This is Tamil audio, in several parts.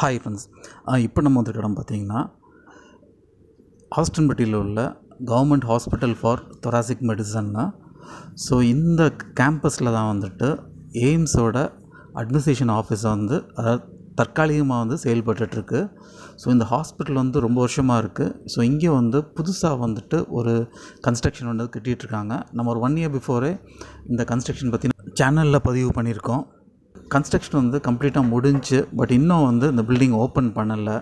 ஹாய் ஃப்ரெண்ட்ஸ் இப்போ நம்ம வந்திருக்க இடம் பார்த்தீங்கன்னா ஹாஸ்டன்பட்டியில் உள்ள கவர்மெண்ட் ஹாஸ்பிட்டல் ஃபார் தொராசிக் மெடிசன்னா ஸோ இந்த கேம்பஸில் தான் வந்துட்டு எய்ம்ஸோட அட்மினிஸ்ட்ரேஷன் ஆஃபீஸ் வந்து அதாவது தற்காலிகமாக வந்து செயல்பட்டுட்ருக்கு. ஸோ இந்த ஹாஸ்பிட்டல் வந்து ரொம்ப வருஷமாக இருக்குது ஸோ இங்கே வந்து புதுசாக வந்துட்டு ஒரு கன்ஸ்ட்ரக்ஷன் வந்து கட்டிகிட்ருக்காங்க நம்ம ஒரு ஒன் இயர் பிஃபோரே இந்த கன்ஸ்ட்ரக்ஷன் பற்றி சேனலில் பதிவு பண்ணியிருக்கோம். கன்ஸ்ட்ரக்ஷன் வந்து கம்ப்ளீட்டாக முடிஞ்சு பட் இன்னும் வந்து இந்த பில்டிங் ஓப்பன் பண்ணலை.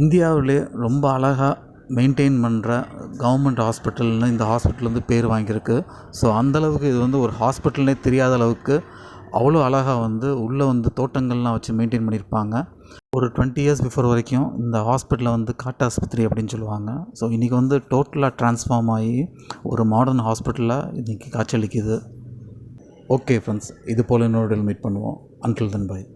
இந்தியாவிலே ரொம்ப அழகாக மெயின்டைன் பண்ணுற கவர்மெண்ட் ஹாஸ்பிட்டல்னு இந்த ஹாஸ்பிட்டல் வந்து பேர் வாங்கியிருக்கு. ஸோ அந்தளவுக்கு இது வந்து ஒரு ஹாஸ்பிட்டல்னே தெரியாத அளவுக்கு அவ்வளோ அழகாக வந்து உள்ளே வந்து தோட்டங்கள்லாம் வச்சு மெயின்டைன் பண்ணியிருப்பாங்க. ஒரு டுவெண்ட்டி இயர்ஸ் பிஃபோர் வரைக்கும் இந்த ஹாஸ்பிட்டலை வந்து காட்டு ஆஸ்பத்திரி அப்படின்னு சொல்லுவாங்க. ஸோ இன்றைக்கி வந்து டோட்டலாக ட்ரான்ஸ்ஃபார்ம் ஆகி ஒரு மாடர்ன் ஹாஸ்பிட்டலாக இன்றைக்கி காட்சியளிக்குது ஓகே ஃப்ரெண்ட்ஸ் இது போல் இன்னொரு மீட் பண்ணுவோம். Until than by